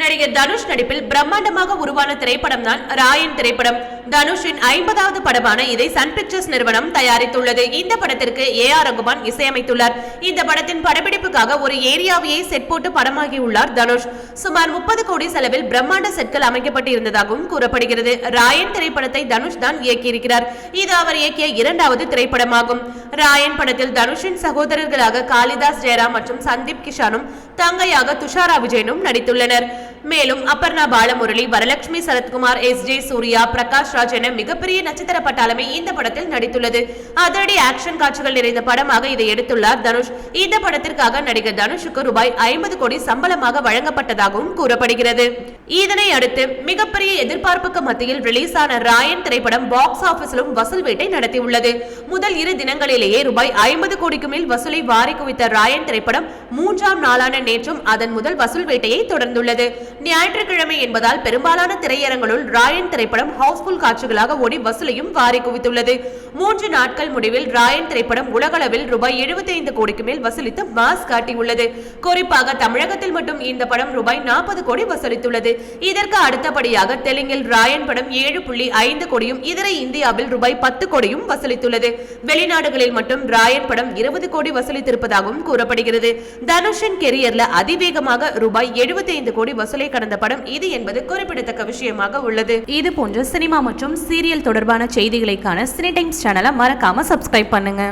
நடிகர் தனுஷ் நடிப்பில் பிரம்மாண்டமாக உருவான திரைப்படம் தான் ராயன் திரைப்படம். தனுஷின் ஐம்பதாவது படமான இதை சன் பிக்சர்ஸ் நிறுவனம் தயாரித்துள்ளது. இந்த படத்திற்கு ஏ ஆர் ரகுமான் இசையமைத்துள்ளார். இந்த படத்தின் படப்பிடிப்புக்காக ஒரு ஏரியாவையே செட் போட்டு படமாகியுள்ளார் தனுஷ். சுமார் முப்பது கோடி செலவில் பிரம்மாண்ட செட்கள் அமைக்கப்பட்டு இருந்ததாகவும் கூறப்படுகிறது. ராயன் திரைப்படத்தை தனுஷ் தான் இயக்கியிருக்கிறார். இது அவர் இயக்கிய இரண்டாவது திரைப்படமாகும். ராயன் படத்தில் தனுஷின் சகோதரர்களாக காளிதாஸ் ஜெயராம் மற்றும் சந்தீப் கிஷானும் தங்கையாக துஷாரா விஜயனும் நடித்துள்ளனர். மேலும் அபர்ணா பாலமுரளி வரலட்சுமி சரத்குமார் எஸ் ஜே சூர்யா பிரகாஷ் ராஜ் என மிகப்பெரிய நட்சத்திர பட்டாளமே இந்த படத்தில் நடித்துள்ளது. அதிரடி ஆக்ஷன் காட்சிகள் நிறைந்த படமாக இதை எடுத்துள்ளார் தனுஷ். இந்த படத்திற்காக நடிகர் தனுஷுக்கு ரூபாய் ஐம்பது கோடி சம்பளமாக வழங்கப்பட்டதாகவும் கூறப்படுகிறது. இதனை அடுத்து மிகப்பெரிய எதிர்பார்ப்புக்கு மத்தியில் ரிலீஸ் ஆன ராயன் திரைப்படம் பாக்ஸ் ஆபீஸிலும் வசூல் வேட்டை நடத்தியுள்ளது. முதல் இரு தினங்களிலேயே ரூபாய் ஐம்பது கோடிக்கு மேல் வசூலை வாரி குவித்த ராயன் திரைப்படம் மூன்றாம் நாளான நேற்றும் அதன் முதல் வசூல் வேட்டையை தொடர்ந்துள்ளது. ஞாயிற்றுக்கிழமை என்பதால் பெரும்பாலான திரையரங்களுள் ராயன் திரைப்படம் ஹவுஸ்ஃபுல் காட்சிகளாக ஓடி வசூலையும் வாரி குவித்துள்ளது. மூன்று நாட்கள் முடிவில் ராயன் திரைப்படம் உலகளவில் ரூபாய் எழுபத்தைந்து கோடிக்கு மேல் வசூலித்து மாஸ் காட்டியுள்ளது. குறிப்பாக தமிழகத்தில் மட்டும் இந்த படம் ரூபாய் நாற்பது கோடி வசூலித்துள்ளது. இதற்கு அடுத்தபடியாக தெலுங்கில் ராயன் படம் ஏழு புள்ளி ஐந்து கோடியும் இதர இந்தியாவில் ரூபாய் பத்து கோடியும் வசூலித்துள்ளது. வெளிநாடுகளில் மட்டும் ராயன் படம் இருபது கோடி வசூலித்திருப்பதாகவும் கூறப்படுகிறது. தனுஷின் கெரியர்ல அதிவேகமாக ரூபாய் எழுபத்தைந்து கோடி வசூலை கடந்த படம் இது என்பது குறிப்பிடத்தக்க விஷயமாக உள்ளது. இது போன்ற சினிமா மற்றும் சீரியல் தொடர்பான செய்திகளைக்கான சினி டைம்ஸ் சேனலை மறக்காம சப்ஸ்கிரைப் பண்ணுங்க.